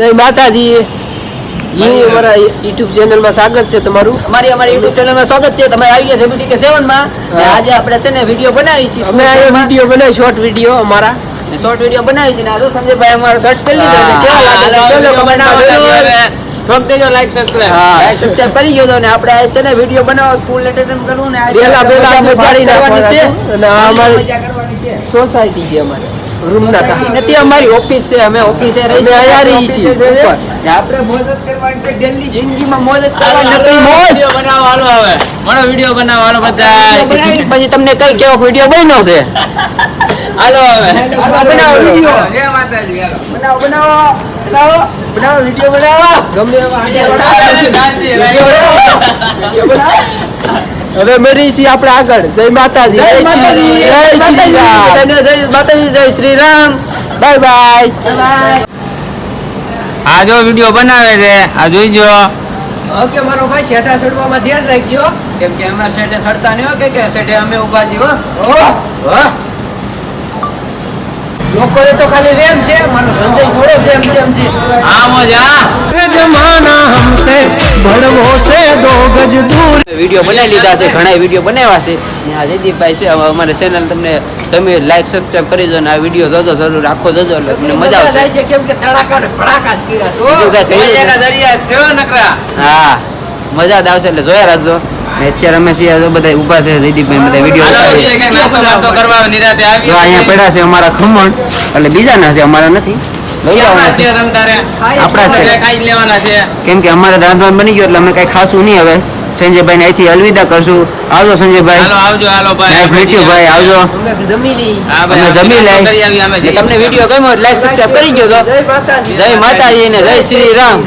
જય માતાજી. અમારા યુટ્યુબ ચેનલમાં સ્વાગત છે તમારું. અમારી અમારી યુટ્યુબ ચેનલમાં સ્વાગત છે. તમે આવી ગયા છે કે સેવનમાં આજે આપણે છે ને વીડિયો બનાવી છે અમે આ વીડિયો બનાવી શોર્ટ વીડિયો અમારા. શોર્ટ વીડિયો બનાવી છે ને આ સંજયભાઈ અમારો શોર્ટ પહેરી લીધો છે. કેવો લાગે છે? ચલો. ઠોક દેજો. હા. લાઈક સબસ્ક્રાઇબ કરી ને આપણે આ છે ને વીડિયો બનાવો એન્ટરટેનમેન્ટ કરવું ને પહેલા પહેલા આપણે પાડી કરવાની છે. અને અમારી મજા કરવાની છે. સોસાયટી છે અમારે. રૂમના કા નથી અમારી ઓફિસ છે અમે ઓફિસે રહી રહીએ છીએ. આપણે મોજ કરવાની છે ડેલી જિંદગીમાં મોજ કરવાની નથી મોજ. બનાવવાનો હવે. મળો video બનાવો, બધા. પછી તમને કઈ કેવો વીડિયો બન્યો છે? હાલો હવે. બનાવો વિડિયો જય માતાજી, હાલો. બનાવો બનાવો બનાવો બનાવો વીડિયો બનાવો. ગમે એવા વીડિયો બનાવો. હવે છીએ આપણે આગળ. જય માતાજી. જય માતાજી. જય શ્રી રામ. જય માતાજી જય શ્રી રામ. Bye bye. આ જો વીડિયો બનાવે છે. આ જોઈજો ઓકે મારો ભાઈ શેઠા સડવામાં ધ્યાન રાખજો. કેમ કે અમાર શેઠે સડતા નહીં કે કે શેઠે અમે ઊભા છીએ હો. એ લોકોને તો ખાલી વેમ છે મારો સંજય થોડો જેમ તેમ છે. આ મજા. વીડિયો બનાવી લીધા છે ઘણા વીડિયો બનાવ્યા છે. ને આ જયદીપભાઈ છે અમારે ચેનલ તમને તમે લાઈક સબસ્ક્રાઈબ કરી દો અને આ વીડિયો જોજો જરૂર રાખો જોજો એટલે તમને મજા આવશે. થાય કેમ કે ધડાકા ને ફડાકા જ કર્યા દરિયા છો નકરા. હા મજા જ આવશે એટલે જોયા રાખજો. અત્યારે અમે છીએ બધા ઊભા છે જયદીપભાઈ બધા વીડિયો કરવા નિરાંતે આવીએ. અહીંયા પડ્યા છે અમારા ખમણ એટલે બીજાના છે અમારા નથી. આપણા છે. કેમ કે અમારે રાંધવાનું બની ગયો એટલે અમે કઈ ખાસું નહીં હવે. સંજયભાઈ અહીંથી અલવિદા કરશું. આવજો સંજયભાઈ. હાલો આવજો હાલો ભાઈ. આવજો. અમે જમી લઈ. અમે જમી કરી લઈ તમને વીડિયો ગમ્યો લાઈક સબસ્ક્રાઇબ કરી ગયો જય માતાજી. જય માતાજી ને જય શ્રી રામ.